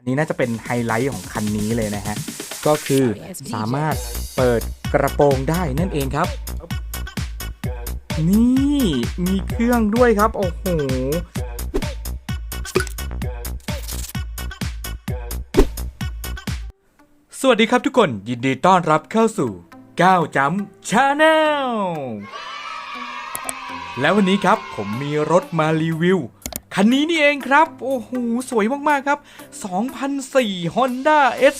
อันนี้น่าจะเป็นไฮไลท์ของคันนี้เลยนะฮะ ก็คือสามารถเปิดกระโปรงได้นั่นเองครับ นี่มีเครื่องด้วยครับ โอ้โหสวัสดีครับทุกคนยินดีต้อนรับเข้าสู่ก้าวจำชาแนลแล้ววันนี้ครับผมมีรถมารีวิว คันนี้นี่เองครับ โอ้โห สวยมากๆครับ 2004 Honda S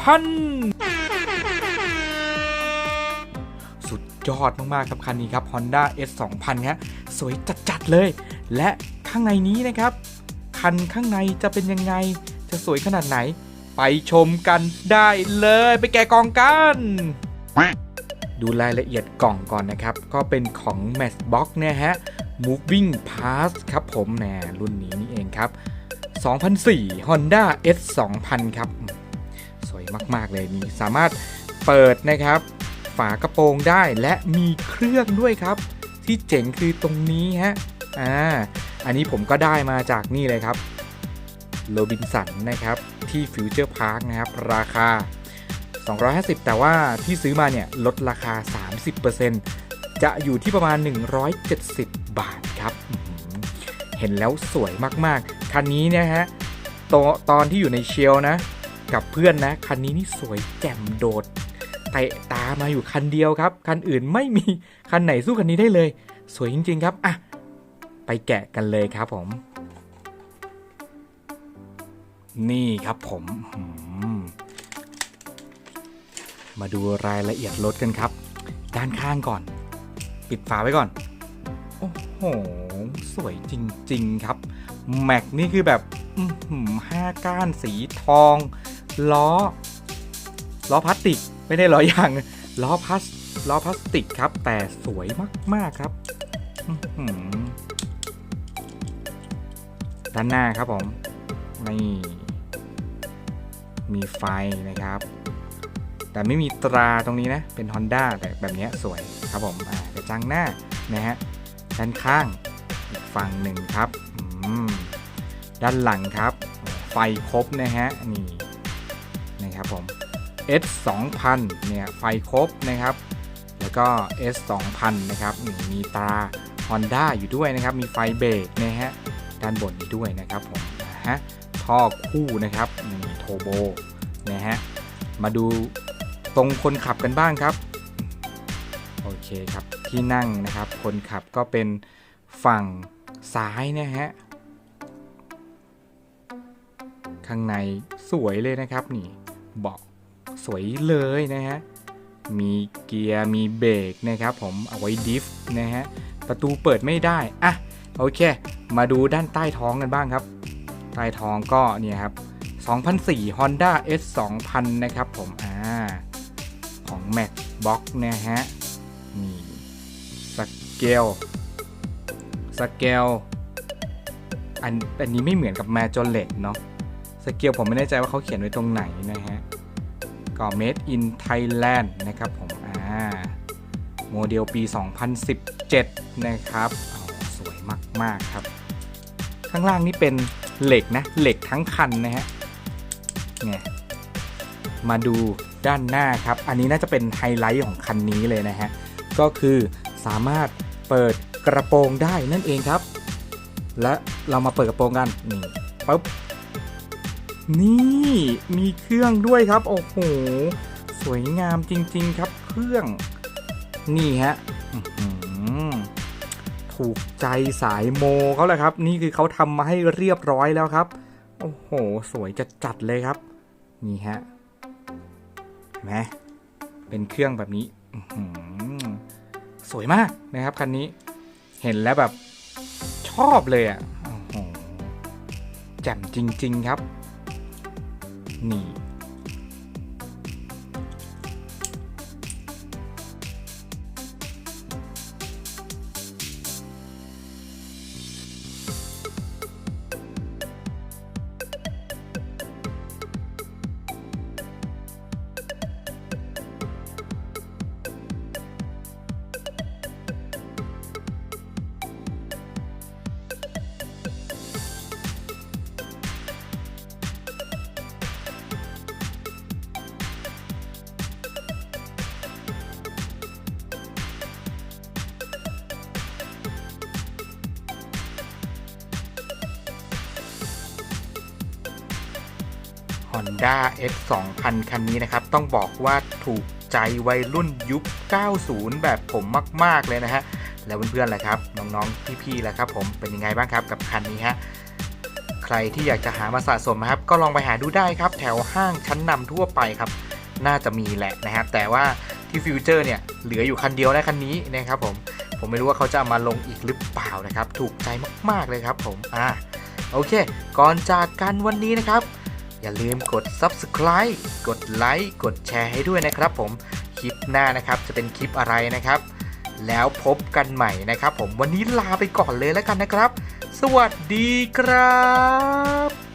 2000 สุดยอดมากๆครับคันนี้ครับ Honda S 2000ฮะสวยจัดๆเลย และข้างในนี้นะครับ คันข้างในจะเป็นยังไง จะสวยขนาดไหน ไปชมกันได้เลย ไปแกะกล่องกัน ดูรายละเอียดกล่องก่อนนะครับ ก็เป็นของ Matchbox เนี่ยฮะ Moving Pass ครับผมแหนรุ่นนี้นี่เองครับ 2004 Honda S 2000 ครับ สวยมากๆเลยนี่สามารถเปิดนะครับ ฝากระโปรงได้และมีเครื่องด้วยครับ ที่เจ๋งคือตรงนี้ฮะอ่าอันนี้ผมก็ได้มาจากนี่เลยครับโรบินสันนะครับ ที่ฟิวเจอร์พาร์คนะครับ ราคา 250 แต่ว่าที่ซื้อมาเนี่ยลดราคา 30%จะอยู่ที่ประมาณ 170 บาทครับ เห็นแล้วสวยมากๆ คันนี้เนี่ยฮะตอตอนที่อยู่ในเชลนะ กับเพื่อนนะ คันนี้นี่สวยแจ่มโดดเตะตามาอยู่คันเดียวครับ คันอื่นไม่มีคันไหนสู้คันนี้ได้เลย สวยจริง ๆ ครับอะไปแกะกันเลยครับผม นี่ครับผม มาดูรายละเอียดรถกันครับ ด้านข้างก่อน ปิดฝาไว้ก่อน โอ้โห สวยจริง ๆ ครับ แม็กนี่คือแบบห้าก้านสีทอง ล้อ ล้อพลาสติก ไม่ได้ล้อยางล้อพลาสล้อพลาสติกครับ แต่สวยมากๆครับด้านหน้าครับผม นี่ มีไฟนะครับ แต่ไม่มีตราตรงนี้นะ เป็น Honda แต่แบบนี้สวยครับผมอ่ากระจังหน้านะฮะด้านข้างอีกฝั่งหนึ่งครับอืมด้านหลังครับ ไฟครบนะฮะนี่นะครับผม S 2000เนี่ยไฟครบนะครับ แล้วก็ S 2000นะครับนี่มีตรา Honda อยู่ด้วยนะครับ มีไฟเบรกนะฮะด้านบนนี้ด้วยนะครับผมนะฮะท่อคู่นะครับนี่โทโบนะฮะมาดู ตรงคนขับกันบ้างครับ โอเคครับ ที่นั่งนะครับ คนขับก็เป็นฝั่งซ้ายนะฮะ ข้างในสวยเลยนะครับนี่เบาะสวยเลยนะฮะ มีเกียร์มีเบรกนะครับผมเอาไว้ดิฟนะฮะ ประตูเปิดไม่ได้ อะ โอเค มาดูด้านใต้ท้องกันบ้างครับ ใต้ท้องก็เนี่ยครับ2004 Honda S 2000 นะครับผม Mac Box นะฮะนี่สเกลสเกลอันอันนี้ไม่เหมือนกับ m a j o l e t เนาะสเกลผมไม่แน่ใจว่าเขาเขียนไว้ตรงไหนนะฮะก็ Made in Thailand นะครับผมอ่าโมเดลปี 2017 นะครับอ๋อสวยมาก ๆ ครับ ข้างล่างนี่เป็นเหล็กนะ เหล็กทั้งคันนะฮะเนี่ยมาดู ด้านหน้าครับ อันนี้น่าจะเป็นไฮไลท์ของคันนี้เลยนะฮะ ก็คือสามารถเปิดกระโปรงได้นั่นเองครับ และเรามาเปิดกระโปรงกันนี่ปุ๊บนี่มีเครื่องด้วยครับ โอ้โห สวยงามจริง ๆ ครับ เครื่อง นี่ฮะถูกใจสายโมเขาแหละครับ นี่คือเขาทำมาให้เรียบร้อยแล้วครับ โอ้โห สวยจัดจัดๆเลยครับ นี่ฮะ นไหมเป็นเครื่องแบบนี้สวยมากนะครับคันนี้เห็นแล้วแบบชอบเลยอะแจ่มจริง ๆ ครับ นี่ Honda X 2000 คันนี้นะครับ ต้องบอกว่าถูกใจวัยรุ่นยุค 90 แบบผมมาก ๆ เลยนะฮะ แล้วเพื่อนๆล่ะครับ น้องๆ พี่ๆล่ะครับผมเป็นยังไงบ้างครับกับคันนี้ฮะ ใครที่อยากจะหามาสะสมนะครับ ก็ลองไปหาดูได้ครับ แถวห้างชั้นนำทั่วไปครับ น่าจะมีแหละนะครับ แต่ว่าที่ฟิวเจอร์เนี่ยเหลืออยู่คันเดียวนะคันนี้นะครับผมผมไม่รู้ว่าเขาจะเอามาลงอีกหรือเปล่านะครับ ถูกใจมาก ๆ เลยครับผม อ่า โอเค ก่อนจากกันวันนี้นะครับ อย่าลืมกด subscribe กดไลค์กดแชร์ให้ด้วยนะครับผมคลิปหน้านะครับจะเป็นคลิปอะไรนะครับ แล้วพบกันใหม่นะครับ ผมวันนี้ลาไปก่อนเลยแล้วกันนะครับ สวัสดีครับ